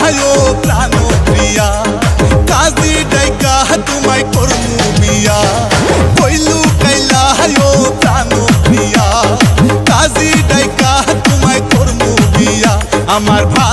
হলো প্রাণ প্রিয়া। কাজি ডাইকা তোমায় করমু বিয়া। কইলু কাইলা হলো প্রাণ প্রিয়া। কাজি ডাইকা তোমায় করমু বিয়া। আমার ভাই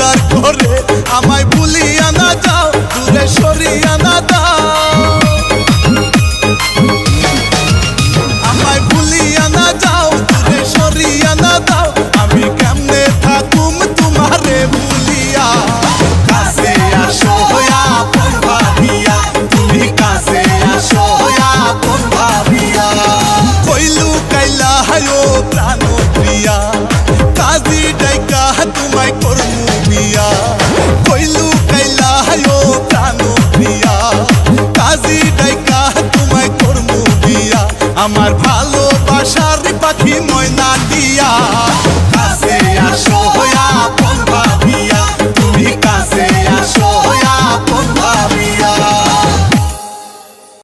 দরকার ওরে আমায় ভুলিয়া না যাও। ভালোবাসার পাখি ময়না দিয়া। কাছে আসো